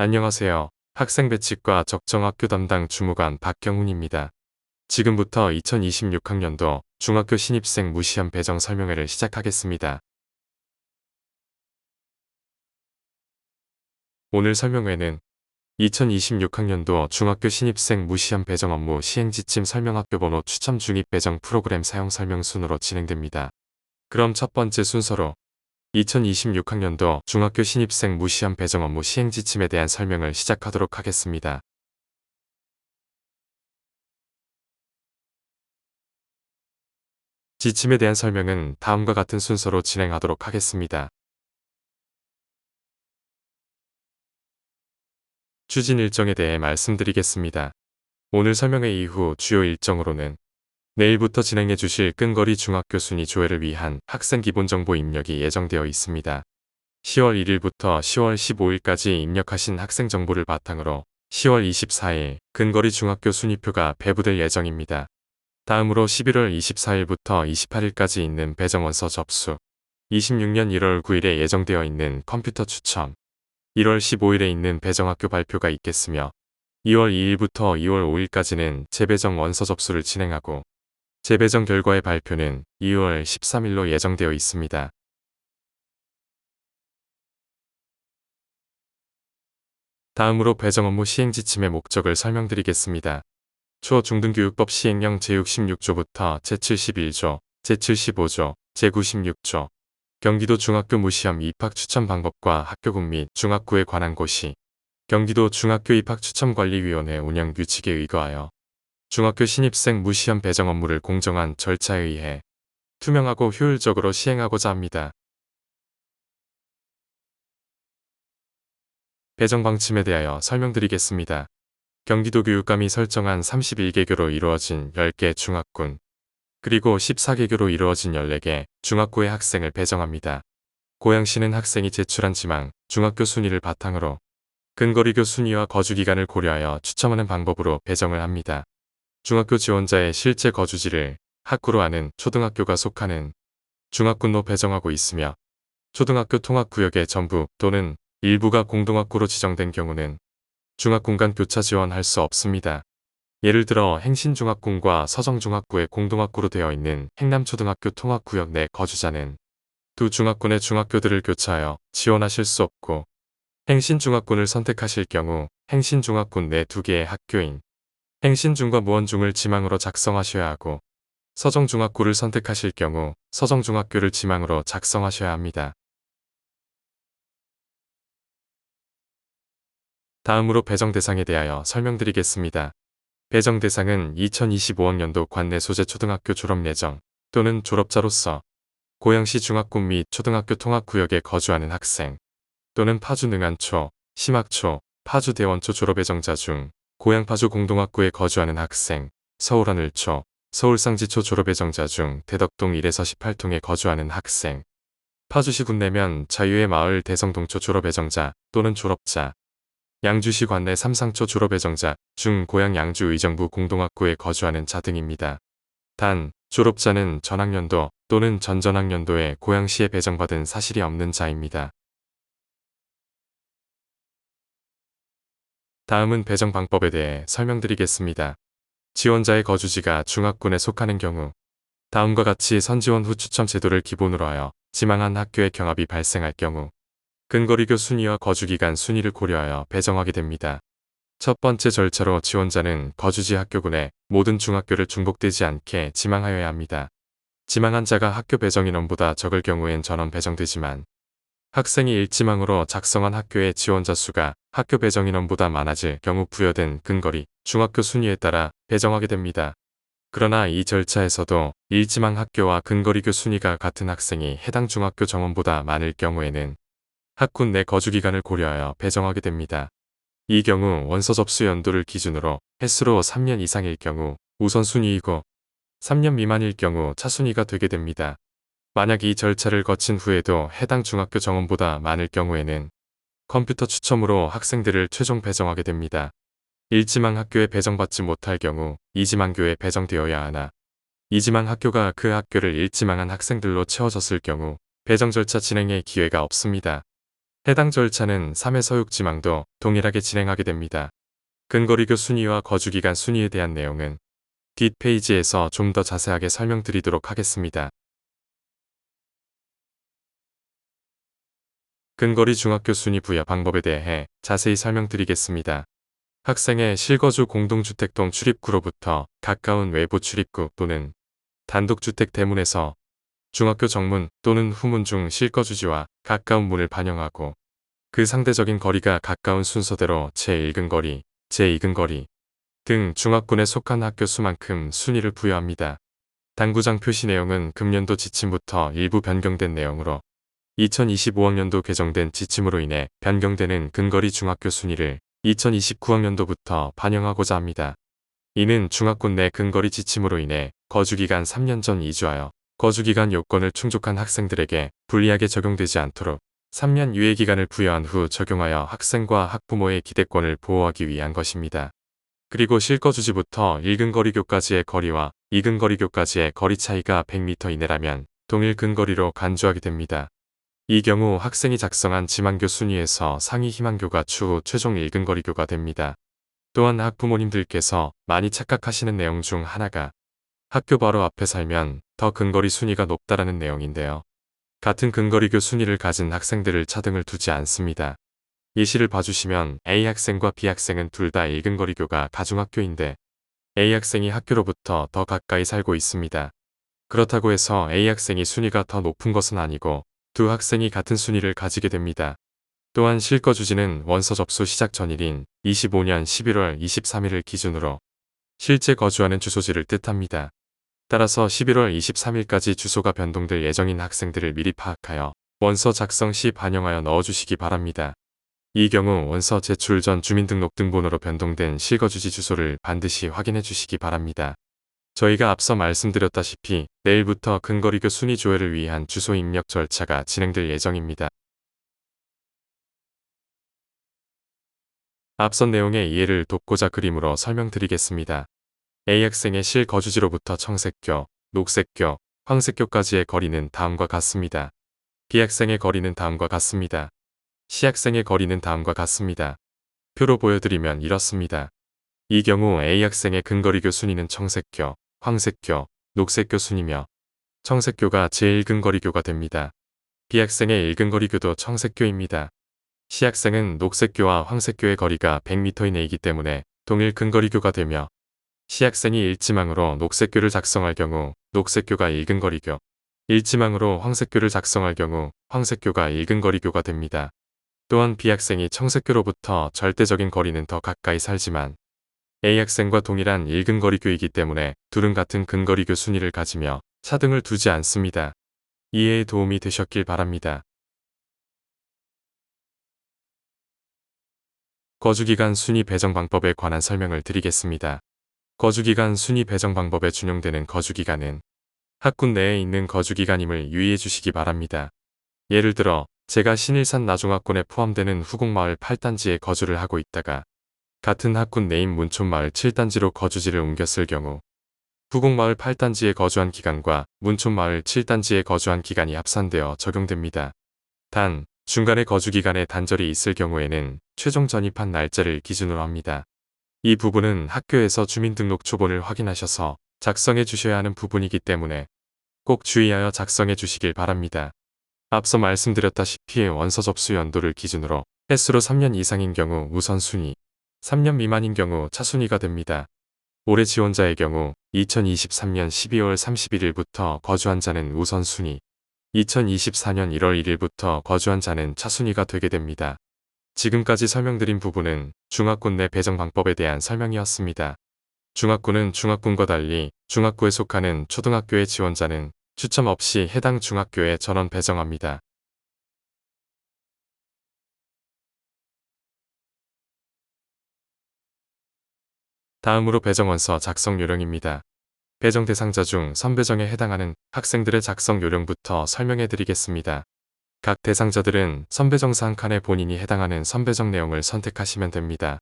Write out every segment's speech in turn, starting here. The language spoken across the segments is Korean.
안녕하세요. 학생 배치과 적정 학교 담당 주무관 박경훈입니다. 지금부터 2026학년도 중학교 신입생 무시한 배정 설명회를 시작하겠습니다. 오늘 설명회는 2026학년도 중학교 신입생 무시한 배정 업무 시행 지침 설명 학교 번호 추첨 중입 배정 프로그램 사용 설명 순으로 진행됩니다. 그럼 첫 번째 순서로 2026학년도 중학교 신입생 무시한 배정 업무 시행 지침에 대한 설명을 시작하도록 하겠습니다. 지침에 대한 설명은 다음과 같은 순서로 진행하도록 하겠습니다. 추진 일정에 대해 말씀드리겠습니다. 오늘 설명회 이후 주요 일정으로는 내일부터 진행해 주실 끈거리 중학교 순위 조회를 위한 학생 기본정보 입력이 예정되어 있습니다. 10월 1일부터 10월 15일까지 입력하신 학생 정보를 바탕으로 10월 24일 근거리 중학교 순위표가 배부될 예정입니다. 다음으로 11월 24일부터 28일까지 있는 배정원서 접수, 26년 1월 9일에 예정되어 있는 컴퓨터 추첨, 1월 15일에 있는 배정학교 발표가 있겠으며 2월 2일부터 2월 5일까지는 재배정 원서 접수를 진행하고 재배정 결과의 발표는 2월 13일로 예정되어 있습니다. 다음으로 배정 업무 시행 지침의 목적을 설명드리겠습니다. 초중등교육법 시행령 제66조부터 제71조, 제75조, 제96조, 경기도 중학교 무시험 입학 추천 방법과 학교국 및 중학구에 관한 고시, 경기도 중학교 입학 추천관리위원회 운영 규칙에 의거하여 중학교 신입생 무시험 배정 업무를 공정한 절차에 의해 투명하고 효율적으로 시행하고자 합니다. 배정 방침에 대하여 설명드리겠습니다. 경기도 교육감이 설정한 31개교로 이루어진 10개 중학군, 그리고 14개교로 이루어진 14개 중학교의 학생을 배정합니다. 고양시는 학생이 제출한 지망, 중학교 순위를 바탕으로 근거리교 순위와 거주기간을 고려하여 추첨하는 방법으로 배정을 합니다. 중학교 지원자의 실제 거주지를 학구로 아는 초등학교가 속하는 중학군로 배정하고 있으며 초등학교 통학구역의 전부 또는 일부가 공동학구로 지정된 경우는 중학군 간 교차 지원할 수 없습니다. 예를 들어 행신중학군과 서정중학구의 공동학구로 되어 있는 행남초등학교 통학구역 내 거주자는 두 중학군의 중학교들을 교차하여 지원하실 수 없고 행신중학군을 선택하실 경우 행신중학군 내 두 개의 학교인 행신중과 무원중을 지망으로 작성하셔야 하고 서정중학구를 선택하실 경우 서정중학교를 지망으로 작성하셔야 합니다. 다음으로 배정 대상에 대하여 설명드리겠습니다. 배정 대상은 2025학년도 관내 소재 초등학교 졸업 예정 또는 졸업자로서 고양시 중학군 및 초등학교 통학구역에 거주하는 학생 또는 파주 능안초, 심학초, 파주 대원초 졸업 예정자 중 고양 파주 공동학구에 거주하는 학생, 서울 하늘초, 서울 쌍지초 졸업 예정자 중 대덕동 1에서 18통에 거주하는 학생, 파주시 군내면 자유의 마을 대성동초 졸업 예정자 또는 졸업자, 양주시 관내 삼상초 졸업 예정자 중 고양 양주 의정부 공동학구에 거주하는 자 등입니다. 단, 졸업자는 전학년도 또는 전전학년도에 고양시에 배정받은 사실이 없는 자입니다. 다음은 배정 방법에 대해 설명드리겠습니다. 지원자의 거주지가 중학군에 속하는 경우 다음과 같이 선지원 후 추첨 제도를 기본으로 하여 지망한 학교의 경합이 발생할 경우 근거리교 순위와 거주기간 순위를 고려하여 배정하게 됩니다. 첫 번째 절차로 지원자는 거주지 학교군의 모든 중학교를 중복되지 않게 지망하여야 합니다. 지망한 자가 학교 배정 인원보다 적을 경우엔 전원 배정되지만 학생이 일지망으로 작성한 학교의 지원자 수가 학교 배정 인원보다 많아질 경우 부여된 근거리, 중학교 순위에 따라 배정하게 됩니다. 그러나 이 절차에서도 일지망 학교와 근거리교 순위가 같은 학생이 해당 중학교 정원보다 많을 경우에는 학군 내 거주 기간을 고려하여 배정하게 됩니다. 이 경우 원서 접수 연도를 기준으로 횟수로 3년 이상일 경우 우선순위이고 3년 미만일 경우 차순위가 되게 됩니다. 만약 이 절차를 거친 후에도 해당 중학교 정원보다 많을 경우에는 컴퓨터 추첨으로 학생들을 최종 배정하게 됩니다. 일지망 학교에 배정받지 못할 경우 이지망교에 배정되어야 하나 이지망 학교가 그 학교를 일지망한 학생들로 채워졌을 경우 배정 절차 진행의 기회가 없습니다. 해당 절차는 3회 서육지망도 동일하게 진행하게 됩니다. 근거리교 순위와 거주기간 순위에 대한 내용은 뒷페이지에서 좀 더 자세하게 설명드리도록 하겠습니다. 근거리 중학교 순위 부여 방법에 대해 자세히 설명드리겠습니다. 학생의 실거주 공동주택동 출입구로부터 가까운 외부 출입구 또는 단독주택 대문에서 중학교 정문 또는 후문 중 실거주지와 가까운 문을 반영하고 그 상대적인 거리가 가까운 순서대로 제1근 거리, 제2근 거리 등 중학군에 속한 학교 수만큼 순위를 부여합니다. 당구장 표시 내용은 금년도 지침부터 일부 변경된 내용으로 2025학년도 개정된 지침으로 인해 변경되는 근거리 중학교 순위를 2029학년도부터 반영하고자 합니다. 이는 중학군 내 근거리 지침으로 인해 거주기간 3년 전 이주하여 거주기간 요건을 충족한 학생들에게 불리하게 적용되지 않도록 3년 유예기간을 부여한 후 적용하여 학생과 학부모의 기대권을 보호하기 위한 것입니다. 그리고 실거주지부터 1근거리교까지의 거리와 2근거리교까지의 거리 차이가 100m 이내라면 동일 근거리로 간주하게 됩니다. 이 경우 학생이 작성한 지망교 순위에서 상위 희망교가 추후 최종 1근거리교가 됩니다. 또한 학부모님들께서 많이 착각하시는 내용 중 하나가 학교 바로 앞에 살면 더 근거리 순위가 높다라는 내용인데요. 같은 근거리교 순위를 가진 학생들을 차등을 두지 않습니다. 예시를 봐주시면 A 학생과 B 학생은 둘다 1근거리교가 가중학교인데 A 학생이 학교로부터 더 가까이 살고 있습니다. 그렇다고 해서 A 학생이 순위가 더 높은 것은 아니고 두 학생이 같은 순위를 가지게 됩니다. 또한 실거주지는 원서 접수 시작 전일인 25년 11월 23일을 기준으로 실제 거주하는 주소지를 뜻합니다. 따라서 11월 23일까지 주소가 변동될 예정인 학생들을 미리 파악하여 원서 작성 시 반영하여 넣어주시기 바랍니다. 이 경우 원서 제출 전 주민등록등본으로 변동된 실거주지 주소를 반드시 확인해 주시기 바랍니다. 저희가 앞서 말씀드렸다시피 내일부터 근거리교 순위 조회를 위한 주소 입력 절차가 진행될 예정입니다. 앞선 내용의 이해를 돕고자 그림으로 설명드리겠습니다. A 학생의 실거주지로부터 청색교, 녹색교, 황색교까지의 거리는 다음과 같습니다. B 학생의 거리는 다음과 같습니다. C 학생의 거리는 다음과 같습니다. 표로 보여드리면 이렇습니다. 이 경우 A 학생의 근거리교 순위는 청색교, 황색교, 녹색교 순이며 청색교가 제1근거리교가 됩니다. B학생의 1근거리교도 청색교입니다. C학생은 녹색교와 황색교의 거리가 100m 이내이기 때문에 동일 근거리교가 되며 C학생이 일지망으로 녹색교를 작성할 경우 녹색교가 1근거리교, 일지망으로 황색교를 작성할 경우 황색교가 1근거리교가 됩니다. 또한 B학생이 청색교로부터 절대적인 거리는 더 가까이 살지만 A학생과 동일한 1근거리교이기 때문에 둘은 같은 근거리교 순위를 가지며 차등을 두지 않습니다. 이해에 도움이 되셨길 바랍니다. 거주기간 순위 배정 방법에 관한 설명을 드리겠습니다. 거주기간 순위 배정 방법에 준용되는 거주기간은 학군 내에 있는 거주기간임을 유의해 주시기 바랍니다. 예를 들어 제가 신일산 나중학군에 포함되는 후곡마을 8단지에 거주를 하고 있다가 같은 학군 내인 문촌마을 7단지로 거주지를 옮겼을 경우 후곡마을 8단지에 거주한 기간과 문촌마을 7단지에 거주한 기간이 합산되어 적용됩니다. 단, 중간에 거주기간에 단절이 있을 경우에는 최종 전입한 날짜를 기준으로 합니다. 이 부분은 학교에서 주민등록 초본을 확인하셔서 작성해 주셔야 하는 부분이기 때문에 꼭 주의하여 작성해 주시길 바랍니다. 앞서 말씀드렸다시피 원서 접수 연도를 기준으로 횟수로 3년 이상인 경우 우선순위, 3년 미만인 경우 차순위가 됩니다. 올해 지원자의 경우 2023년 12월 31일부터 거주한 자는 우선순위, 2024년 1월 1일부터 거주한 자는 차순위가 되게 됩니다. 지금까지 설명드린 부분은 중학군 내 배정 방법에 대한 설명이었습니다. 중학군은 중학군과 달리 중학구에 속하는 초등학교의 지원자는 추첨 없이 해당 중학교에 전원 배정합니다. 다음으로 배정원서 작성 요령입니다. 배정 대상자 중 선배정에 해당하는 학생들의 작성 요령부터 설명해 드리겠습니다. 각 대상자들은 선배정사 한 칸에 본인이 해당하는 선배정 내용을 선택하시면 됩니다.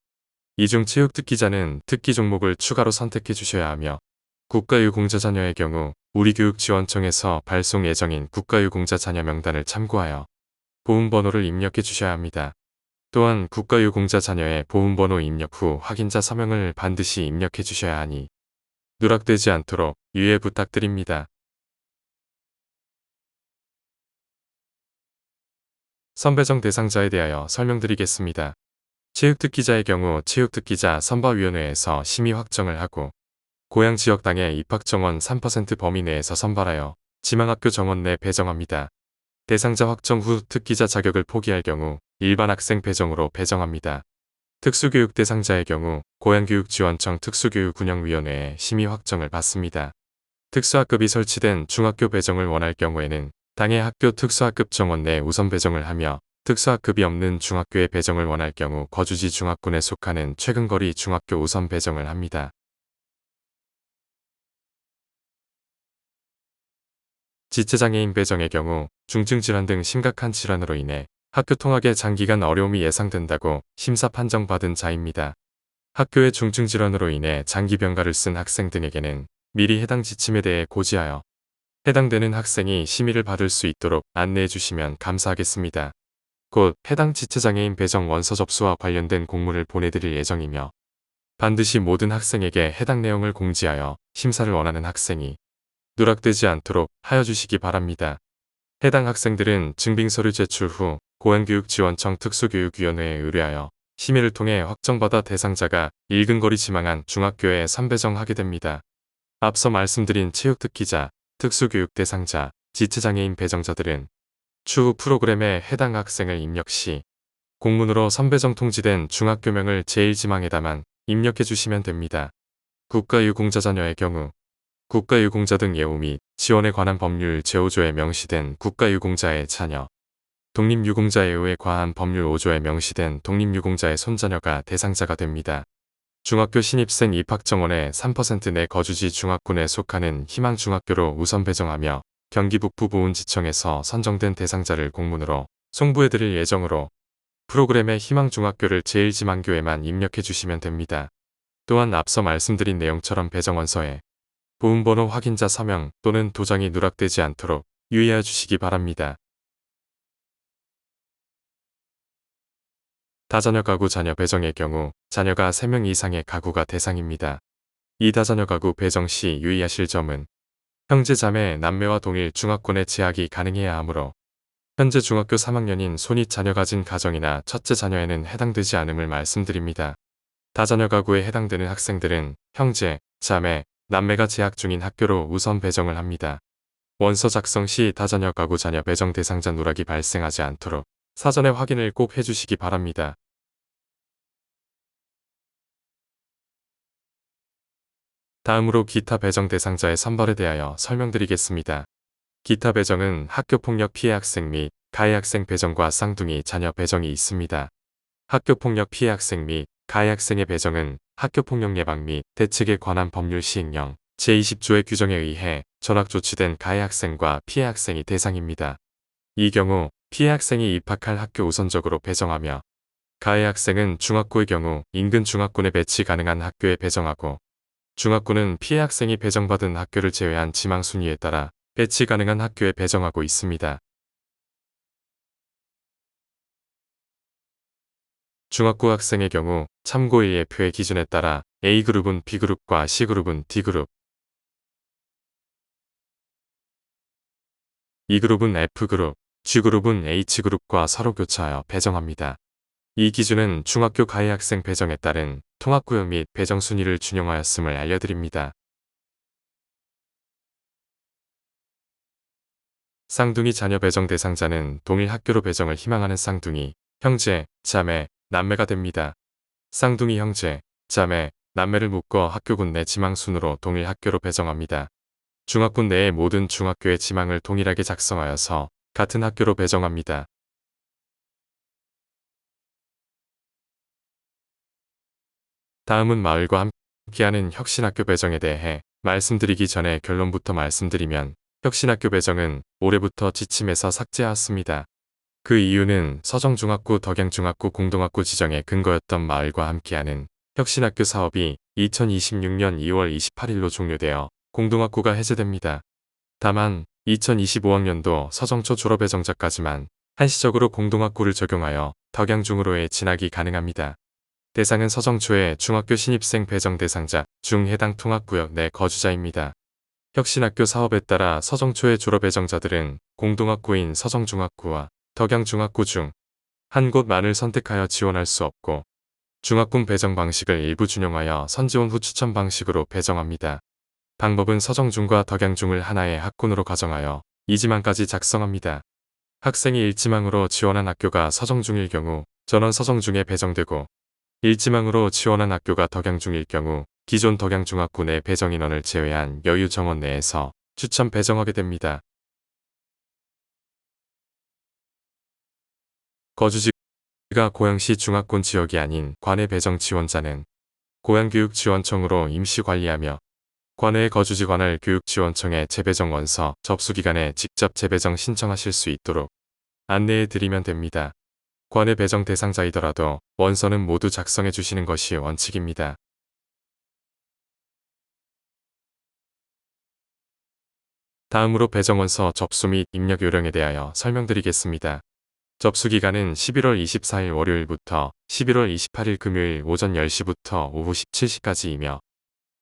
이중 체육 특기자는 특기 종목을 추가로 선택해 주셔야 하며 국가유공자 자녀의 경우 우리교육지원청에서 발송 예정인 국가유공자 자녀 명단을 참고하여 보험 번호를 입력해 주셔야 합니다. 또한 국가유공자 자녀의 보험번호 입력 후 확인자 서명을 반드시 입력해 주셔야 하니 누락되지 않도록 유의 부탁드립니다. 선배정 대상자에 대하여 설명드리겠습니다. 체육특기자의 경우 체육특기자 선발위원회에서 심의 확정을 하고 고향 지역 당의 입학 정원 3% 범위 내에서 선발하여 지망학교 정원 내 배정합니다. 대상자 확정 후 특기자 자격을 포기할 경우 일반 학생 배정으로 배정합니다. 특수교육 대상자의 경우 고양교육지원청 특수교육운영위원회에 심의 확정을 받습니다. 특수학급이 설치된 중학교 배정을 원할 경우에는 당해 학교 특수학급 정원 내 우선 배정을 하며 특수학급이 없는 중학교의 배정을 원할 경우 거주지 중학군에 속하는 최근거리 중학교 우선 배정을 합니다. 지체장애인 배정의 경우 중증 질환 등 심각한 질환으로 인해 학교 통학에 장기간 어려움이 예상된다고 심사 판정받은 자입니다. 학교의 중증 질환으로 인해 장기 병가를 쓴 학생 등에게는 미리 해당 지침에 대해 고지하여 해당되는 학생이 심의를 받을 수 있도록 안내해 주시면 감사하겠습니다. 곧 해당 지체장애인 배정 원서 접수와 관련된 공문을 보내드릴 예정이며 반드시 모든 학생에게 해당 내용을 공지하여 심사를 원하는 학생이 누락되지 않도록 하여 주시기 바랍니다. 해당 학생들은 증빙서류 제출 후 고양교육지원청 특수교육위원회에 의뢰하여 심의를 통해 확정받아 대상자가 일근거리 지망한 중학교에 선배정하게 됩니다. 앞서 말씀드린 체육특기자, 특수교육 대상자, 지체장애인 배정자들은 추후 프로그램에 해당 학생을 입력 시 공문으로 선배정 통지된 중학교명을 제1지망에다만 입력해 주시면 됩니다. 국가유공자 자녀의 경우 국가유공자 등 예우 및 지원에 관한 법률 제5조에 명시된 국가유공자의 자녀, 독립유공자 예우에 관한 법률 5조에 명시된 독립유공자의 손자녀가 대상자가 됩니다. 중학교 신입생 입학 정원의 3%내 거주지 중학군에 속하는 희망중학교로 우선 배정하며 경기 북부 보훈지청에서 선정된 대상자를 공문으로 송부해드릴 예정으로 프로그램의 희망중학교를 제1지망교에만 입력해 주시면 됩니다. 또한 앞서 말씀드린 내용처럼 배정원서에 보험번호 확인자 서명 또는 도장이 누락되지 않도록 유의해 주시기 바랍니다. 다자녀 가구 자녀 배정의 경우 자녀가 3명 이상의 가구가 대상입니다. 이 다자녀 가구 배정 시 유의하실 점은 형제 자매 남매와 동일 중학군에 재학이 가능해야 하므로 현재 중학교 3학년인 손이 자녀 가진 가정이나 첫째 자녀에는 해당되지 않음을 말씀드립니다. 다자녀 가구에 해당되는 학생들은 형제, 자매, 남매가 재학 중인 학교로 우선 배정을 합니다. 원서 작성 시 다자녀 가구 자녀 배정 대상자 누락이 발생하지 않도록 사전에 확인을 꼭 해주시기 바랍니다. 다음으로 기타 배정 대상자의 선발에 대하여 설명드리겠습니다. 기타 배정은 학교폭력 피해 학생 및 가해 학생 배정과 쌍둥이 자녀 배정이 있습니다. 학교폭력 피해 학생 및 가해 학생의 배정은 학교폭력 예방 및 대책에 관한 법률 시행령 제20조의 규정에 의해 전학 조치된 가해 학생과 피해 학생이 대상입니다. 이 경우 피해 학생이 입학할 학교 우선적으로 배정하며 가해 학생은 중학교의 경우 인근 중학군에 배치 가능한 학교에 배정하고 중학군은 피해 학생이 배정받은 학교를 제외한 지망 순위에 따라 배치 가능한 학교에 배정하고 있습니다. 중학교 학생의 경우 참고의 예표의 기준에 따라 A그룹은 B그룹과 C그룹은 D그룹, E그룹은 F그룹, G그룹은 H그룹과 서로 교차하여 배정합니다. 이 기준은 중학교 가해 학생 배정에 따른 통합구역 및 배정 순위를 준용하였음을 알려드립니다. 쌍둥이 자녀 배정 대상자는 동일 학교로 배정을 희망하는 쌍둥이, 형제, 자매, 남매가 됩니다. 쌍둥이 형제, 자매, 남매를 묶어 학교군 내 지망순으로 동일 학교로 배정합니다. 중학군 내의 모든 중학교의 지망을 동일하게 작성하여서 같은 학교로 배정합니다. 다음은 마을과 함께하는 혁신학교 배정에 대해 말씀드리기 전에 결론부터 말씀드리면 혁신학교 배정은 올해부터 지침에서 삭제하였습니다. 그 이유는 서정중학구 덕양중학구 공동학구 지정의 근거였던 마을과 함께하는 혁신학교 사업이 2026년 2월 28일로 종료되어 공동학구가 해제됩니다. 다만 2025학년도 서정초 졸업 예정자까지만 한시적으로 공동학구를 적용하여 덕양 중으로의 진학이 가능합니다. 대상은 서정초의 중학교 신입생 배정 대상자 중 해당 통합구역 내 거주자입니다. 혁신학교 사업에 따라 서정초의 졸업 예정자들은 공동학구인 서정중학구와 덕양중학구 중 한 곳만을 선택하여 지원할 수 없고 중학군 배정 방식을 일부 준용하여 선지원 후 추천 방식으로 배정합니다. 방법은 서정중과 덕양중을 하나의 학군으로 가정하여 이지망까지 작성합니다. 학생이 일지망으로 지원한 학교가 서정중일 경우 전원 서정중에 배정되고 일지망으로 지원한 학교가 덕양중일 경우 기존 덕양중학구 내 배정 인원을 제외한 여유 정원 내에서 추천 배정하게 됩니다. 거주지가 고양시 중학군 지역이 아닌 관내 배정 지원자는 고양교육지원청으로 임시 관리하며 관내의 거주지 관할 교육지원청에 재배정 원서 접수기간에 직접 재배정 신청하실 수 있도록 안내해 드리면 됩니다. 관내 배정 대상자이더라도 원서는 모두 작성해 주시는 것이 원칙입니다. 다음으로 배정원서 접수 및 입력 요령에 대하여 설명드리겠습니다. 접수 기간은 11월 24일 월요일부터 11월 28일 금요일 오전 10시부터 오후 17시까지이며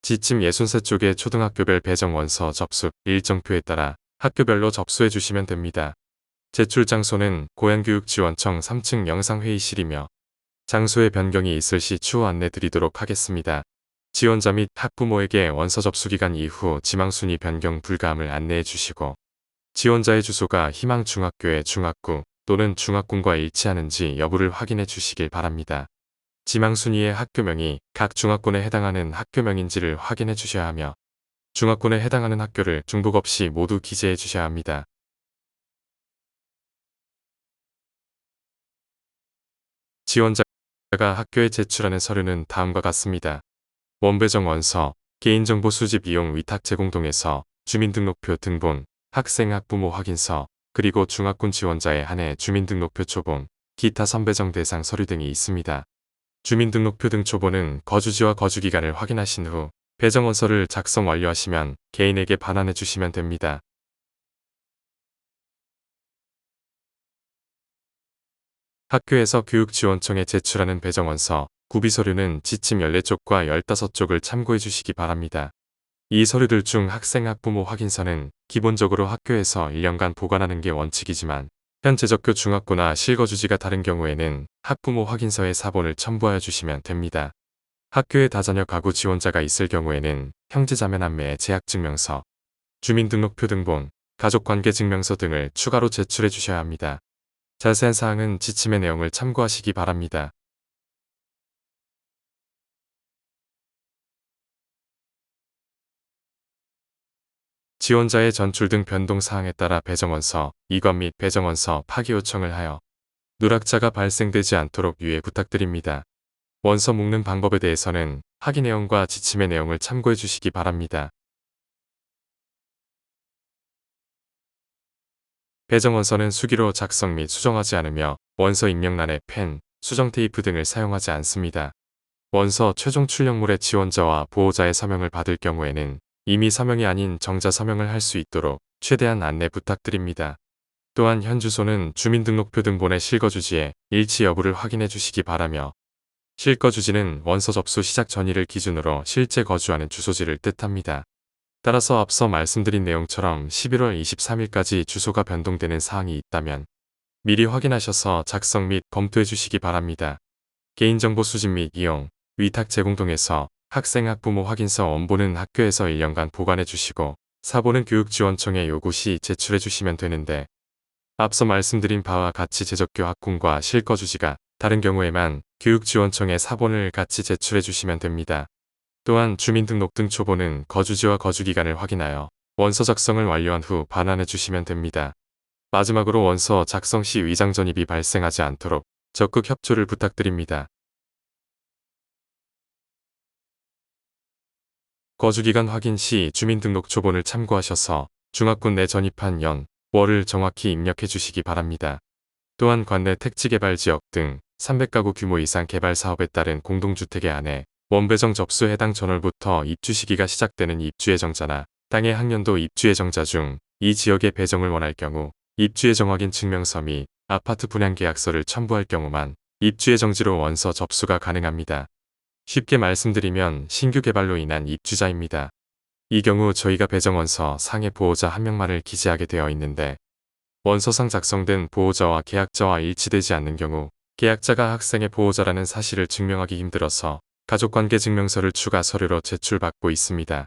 지침 63쪽의 초등학교별 배정원서 접수 일정표에 따라 학교별로 접수해 주시면 됩니다. 제출 장소는 고양교육지원청 3층 영상회의실이며 장소의 변경이 있을 시 추후 안내 드리도록 하겠습니다. 지원자 및 학부모에게 원서 접수 기간 이후 지망순위 변경 불가함을 안내해 주시고 지원자의 주소가 희망중학교의 중학구 또는 중학군과 일치하는지 여부를 확인해 주시길 바랍니다. 지망순위의 학교명이 각 중학군에 해당하는 학교명인지를 확인해 주셔야 하며 중학군에 해당하는 학교를 중복 없이 모두 기재해 주셔야 합니다. 지원자가 학교에 제출하는 서류는 다음과 같습니다. 원배정 원서, 개인정보 수집 이용 위탁 제공동에서 주민등록표 등본, 학생 학부모 확인서, 그리고 중학군 지원자의 한해 주민등록표 초본, 기타 선배정 대상 서류 등이 있습니다. 주민등록표 등 초본은 거주지와 거주기간을 확인하신 후 배정원서를 작성 완료하시면 개인에게 반환해 주시면 됩니다. 학교에서 교육지원청에 제출하는 배정원서, 구비서류는 지침 14쪽과 15쪽을 참고해 주시기 바랍니다. 이 서류들 중 학생 학부모 확인서는 기본적으로 학교에서 1년간 보관하는 게 원칙이지만 현재 적교 중학교나 실거주지가 다른 경우에는 학부모 확인서에 사본을 첨부하여 주시면 됩니다. 학교에 다자녀 가구 지원자가 있을 경우에는 형제자매 남매의 재학증명서, 주민등록표 등본, 가족관계증명서 등을 추가로 제출해 주셔야 합니다. 자세한 사항은 지침의 내용을 참고하시기 바랍니다. 지원자의 전출 등 변동 사항에 따라 배정원서, 이관 및 배정원서 파기 요청을 하여 누락자가 발생되지 않도록 유의 부탁드립니다. 원서 묶는 방법에 대해서는 학위 내용과 지침의 내용을 참고해 주시기 바랍니다. 배정원서는 수기로 작성 및 수정하지 않으며 원서 입력란에 펜, 수정 테이프 등을 사용하지 않습니다. 원서 최종 출력물의 지원자와 보호자의 서명을 받을 경우에는 이미 서명이 아닌 정자 서명을 할 수 있도록 최대한 안내 부탁드립니다. 또한 현 주소는 주민등록표 등본의 실거 주지에 일치 여부를 확인해 주시기 바라며 실거 주지는 원서 접수 시작 전일을 기준으로 실제 거주하는 주소지를 뜻합니다. 따라서 앞서 말씀드린 내용처럼 11월 23일까지 주소가 변동되는 사항이 있다면 미리 확인하셔서 작성 및 검토해 주시기 바랍니다. 개인정보 수집 및 이용, 위탁 제공 등에서 학생 학부모 확인서 원본은 학교에서 1년간 보관해 주시고 사본은 교육지원청에 요구 시 제출해 주시면 되는데 앞서 말씀드린 바와 같이 제적교 학군과 실거주지가 다른 경우에만 교육지원청에 사본을 같이 제출해 주시면 됩니다. 또한 주민등록 등 초본은 거주지와 거주기간을 확인하여 원서 작성을 완료한 후 반환해 주시면 됩니다. 마지막으로 원서 작성 시 위장 전입이 발생하지 않도록 적극 협조를 부탁드립니다. 거주기간 확인 시 주민등록 초본을 참고하셔서 중학군 내 전입한 연, 월을 정확히 입력해 주시기 바랍니다. 또한 관내 택지개발지역 등 300가구 규모 이상 개발 사업에 따른 공동주택의 안에 원배정 접수 해당 전월부터 입주 시기가 시작되는 입주예정자나 땅의 학년도 입주예정자 중 이 지역의 배정을 원할 경우 입주예정 확인 증명서 및 아파트 분양 계약서를 첨부할 경우만 입주의 정지로 원서 접수가 가능합니다. 쉽게 말씀드리면 신규 개발로 인한 입주자입니다. 이 경우 저희가 배정원서 상해 보호자 한 명만을 기재하게 되어 있는데 원서상 작성된 보호자와 계약자와 일치되지 않는 경우 계약자가 학생의 보호자라는 사실을 증명하기 힘들어서 가족관계 증명서를 추가 서류로 제출받고 있습니다.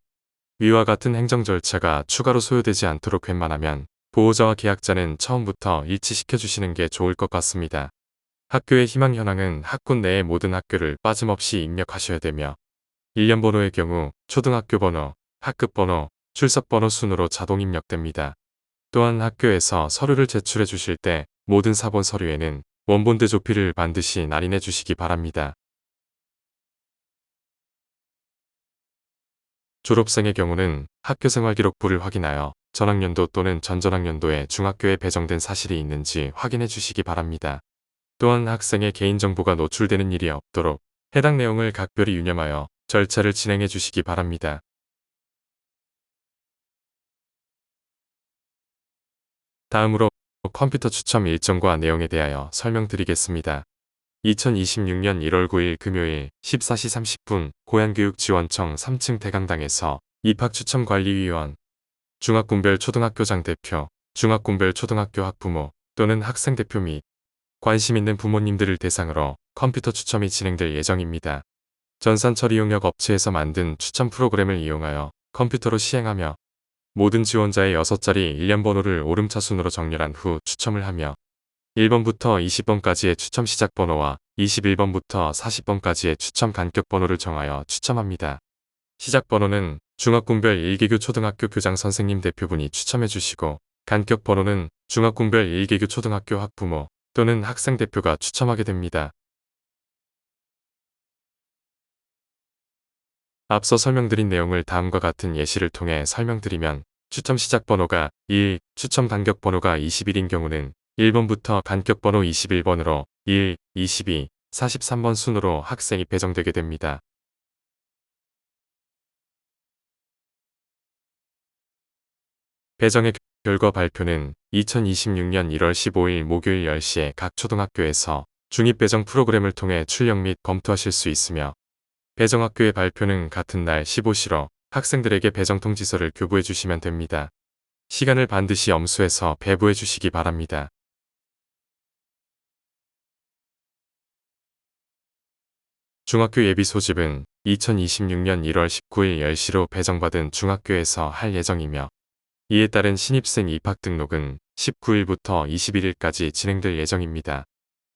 위와 같은 행정 절차가 추가로 소요되지 않도록 웬만하면 보호자와 계약자는 처음부터 일치시켜 주시는 게 좋을 것 같습니다. 학교의 희망 현황은 학군 내의 모든 학교를 빠짐없이 입력하셔야 되며 1년 번호의 경우 초등학교 번호, 학급 번호, 출석 번호 순으로 자동 입력됩니다. 또한 학교에서 서류를 제출해 주실 때 모든 사본 서류에는 원본대 조피를 반드시 날인해 주시기 바랍니다. 졸업생의 경우는 학교생활기록부를 확인하여 전학년도 또는 전전학년도에 중학교에 배정된 사실이 있는지 확인해 주시기 바랍니다. 또한 학생의 개인정보가 노출되는 일이 없도록 해당 내용을 각별히 유념하여 절차를 진행해 주시기 바랍니다. 다음으로 컴퓨터 추첨 일정과 내용에 대하여 설명드리겠습니다. 2026년 1월 9일 금요일 14시 30분 고양교육지원청 3층 대강당에서 입학추첨관리위원, 중학군별 초등학교장 대표, 중학군별 초등학교 학부모 또는 학생 대표 및 관심 있는 부모님들을 대상으로 컴퓨터 추첨이 진행될 예정입니다. 전산 처리 용역 업체에서 만든 추첨 프로그램을 이용하여 컴퓨터로 시행하며 모든 지원자의 6자리 1년 번호를 오름차 순으로 정렬한 후 추첨을 하며 1번부터 20번까지의 추첨 시작 번호와 21번부터 40번까지의 추첨 간격 번호를 정하여 추첨합니다. 시작 번호는 중학군별 1개교 초등학교 교장 선생님 대표분이 추첨해 주시고 간격 번호는 중학군별 1개교 초등학교 학부모 또는 학생 대표가 추첨하게 됩니다. 앞서 설명드린 내용을 다음과 같은 예시를 통해 설명드리면 추첨 시작 번호가 1, 추첨 간격 번호가 21인 경우는 1번부터 간격 번호 21번으로 1, 22, 43번 순으로 학생이 배정되게 됩니다. 배정의 결과 발표는 2026년 1월 15일 목요일 10시에 각 초등학교에서 중입배정 프로그램을 통해 출력 및 검토하실 수 있으며 배정학교의 발표는 같은 날 15시로 학생들에게 배정 통지서를 교부해 주시면 됩니다. 시간을 반드시 엄수해서 배부해 주시기 바랍니다. 중학교 예비 소집은 2026년 1월 19일 10시로 배정받은 중학교에서 할 예정이며 이에 따른 신입생 입학 등록은 19일부터 21일까지 진행될 예정입니다.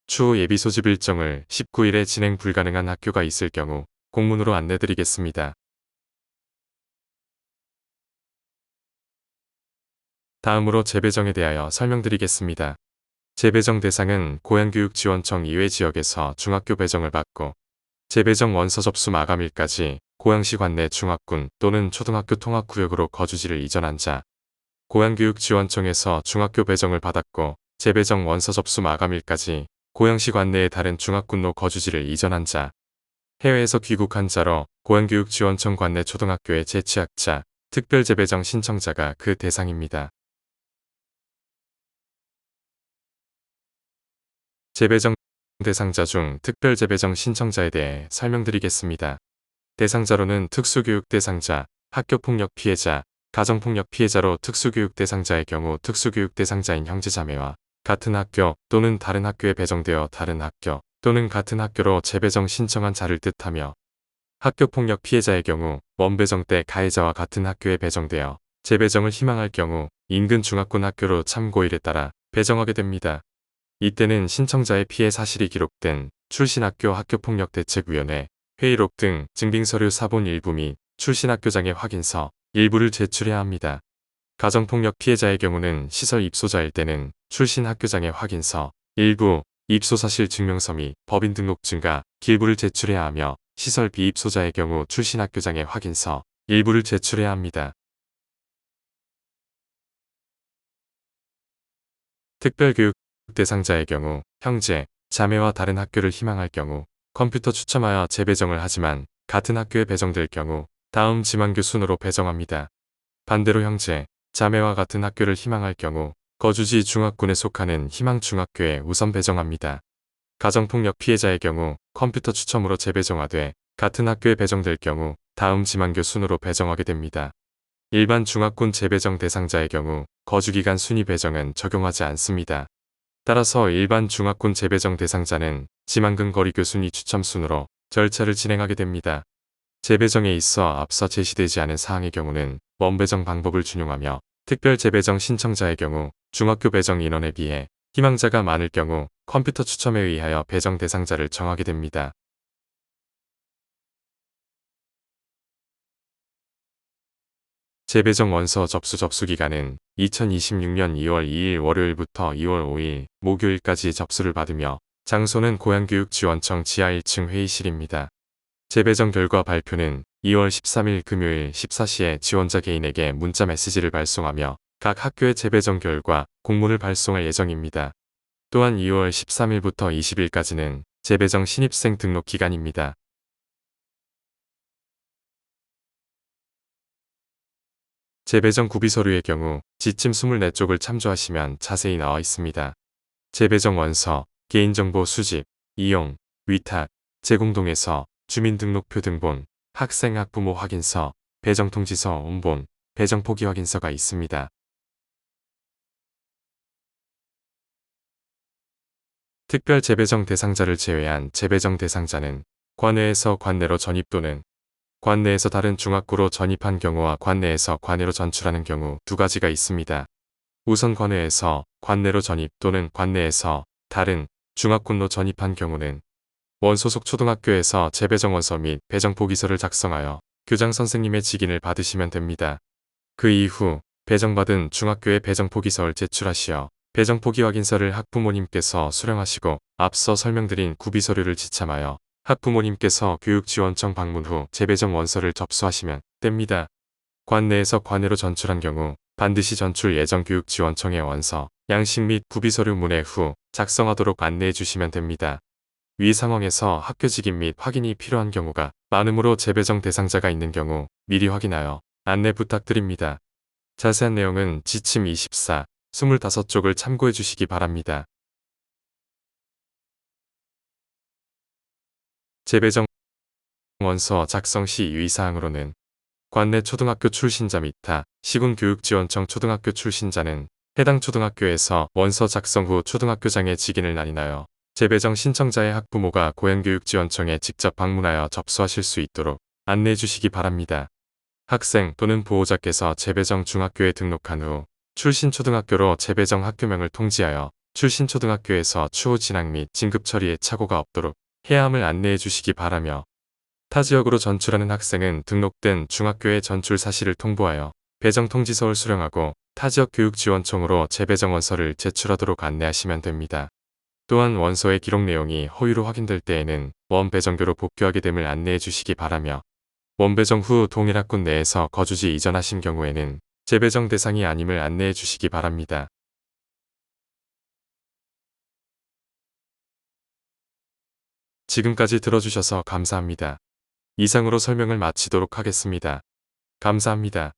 추후 예비 소집 일정을 19일에 진행 불가능한 학교가 있을 경우 공문으로 안내드리겠습니다. 다음으로 재배정에 대하여 설명드리겠습니다. 재배정 대상은 고양교육지원청 이외 지역에서 중학교 배정을 받고 재배정 원서 접수 마감일까지 고양시 관내 중학군 또는 초등학교 통합구역으로 거주지를 이전한 자, 고양교육지원청에서 중학교 배정을 받았고 재배정 원서 접수 마감일까지 고양시 관내의 다른 중학군로 거주지를 이전한 자, 해외에서 귀국한 자로 고양교육지원청 관내 초등학교의 재취학자, 특별재배정 신청자가 그 대상입니다. 재배정 대상자 중 특별재배정 신청자에 대해 설명드리겠습니다. 대상자로는 특수교육 대상자, 학교폭력 피해자, 가정폭력 피해자로 특수교육 대상자의 경우 특수교육 대상자인 형제자매와 같은 학교 또는 다른 학교에 배정되어 다른 학교 또는 같은 학교로 재배정 신청한 자를 뜻하며 학교폭력 피해자의 경우 원배정 때 가해자와 같은 학교에 배정되어 재배정을 희망할 경우 인근 중학군 학교로 참고일에 따라 배정하게 됩니다. 이때는 신청자의 피해 사실이 기록된 출신학교 학교폭력대책위원회 회의록 등 증빙서류 사본 일부 및 출신학교장의 확인서 일부를 제출해야 합니다. 가정폭력 피해자의 경우는 시설 입소자일 때는 출신 학교장의 확인서 일부 입소사실 증명서 및 법인 등록증과 길부를 제출해야 하며 시설 비입소자의 경우 출신 학교장의 확인서 일부를 제출해야 합니다. 특별교육 대상자의 경우 형제, 자매와 다른 학교를 희망할 경우 컴퓨터 추첨하여 재배정을 하지만 같은 학교에 배정될 경우 다음 지망교 순으로 배정합니다. 반대로 형제, 자매와 같은 학교를 희망할 경우 거주지 중학군에 속하는 희망중학교에 우선 배정합니다. 가정폭력 피해자의 경우 컴퓨터 추첨으로 재배정하되 같은 학교에 배정될 경우 다음 지망교 순으로 배정하게 됩니다. 일반 중학군 재배정 대상자의 경우 거주기간 순위 배정은 적용하지 않습니다. 따라서 일반 중학군 재배정 대상자는 지망근 거리교 순위 추첨 순으로 절차를 진행하게 됩니다. 재배정에 있어 앞서 제시되지 않은 사항의 경우는 원배정 방법을 준용하며 특별 재배정 신청자의 경우 중학교 배정 인원에 비해 희망자가 많을 경우 컴퓨터 추첨에 의하여 배정 대상자를 정하게 됩니다. 재배정 원서 접수 접수 기간은 2026년 2월 2일 월요일부터 2월 5일 목요일까지 접수를 받으며 장소는 고양교육지원청 지하 1층 회의실입니다. 재배정 결과 발표는 2월 13일 금요일 14시에 지원자 개인에게 문자 메시지를 발송하며 각 학교의 재배정 결과 공문을 발송할 예정입니다. 또한 2월 13일부터 20일까지는 재배정 신입생 등록 기간입니다. 재배정 구비 서류의 경우 지침 24쪽을 참조하시면 자세히 나와 있습니다. 재배정 원서, 개인정보 수집, 이용, 위탁, 제공 동에서 주민등록표 등본, 학생 학부모 확인서, 배정통지서 온본, 배정 포기 확인서가 있습니다. 특별 재배정 대상자를 제외한 재배정 대상자는 관내에서 관내로 전입 또는 관내에서 다른 중학구로 전입한 경우와 관내에서 관내로 전출하는 경우 두 가지가 있습니다. 우선 관내에서 관내로 전입 또는 관내에서 다른 중학군로 전입한 경우는 원소속 초등학교에서 재배정 원서 및 배정 보기서를 작성하여 교장 선생님의 직인을 받으시면 됩니다. 그 이후 배정받은 중학교에 배정 포기서를 제출하시어 배정 포기 확인서를 학부모님께서 수령하시고 앞서 설명드린 구비 서류를 지참하여 학부모님께서 교육지원청 방문 후 재배정 원서를 접수하시면 됩니다. 관내에서 관내로 전출한 경우 반드시 전출 예정 교육지원청의 원서, 양식 및 구비서류 문의 후 작성하도록 안내해 주시면 됩니다. 위 상황에서 학교 직인 및 확인이 필요한 경우가 많으므로 재배정 대상자가 있는 경우 미리 확인하여 안내 부탁드립니다. 자세한 내용은 지침 24, 25쪽을 참고해 주시기 바랍니다. 재배정 원서 작성 시 유의사항으로는 관내 초등학교 출신자 및 타 시군교육지원청 초등학교 출신자는 해당 초등학교에서 원서 작성 후 초등학교장의 직인을 나뉘나요 재배정 신청자의 학부모가 고양교육지원청에 직접 방문하여 접수하실 수 있도록 안내해 주시기 바랍니다. 학생 또는 보호자께서 재배정 중학교에 등록한 후 출신 초등학교로 재배정 학교명을 통지하여 출신 초등학교에서 추후 진학 및 진급 처리에 착오가 없도록 해야 함을 안내해 주시기 바라며 타 지역으로 전출하는 학생은 등록된 중학교의 전출 사실을 통보하여 배정 통지서를 수령하고 타 지역 교육지원청으로 재배정 원서를 제출하도록 안내하시면 됩니다. 또한 원서의 기록 내용이 허위로 확인될 때에는 원배정교로 복귀하게 됨을 안내해 주시기 바라며 원배정 후 동일 학군 내에서 거주지 이전하신 경우에는 재배정 대상이 아님을 안내해 주시기 바랍니다. 지금까지 들어주셔서 감사합니다. 이상으로 설명을 마치도록 하겠습니다. 감사합니다.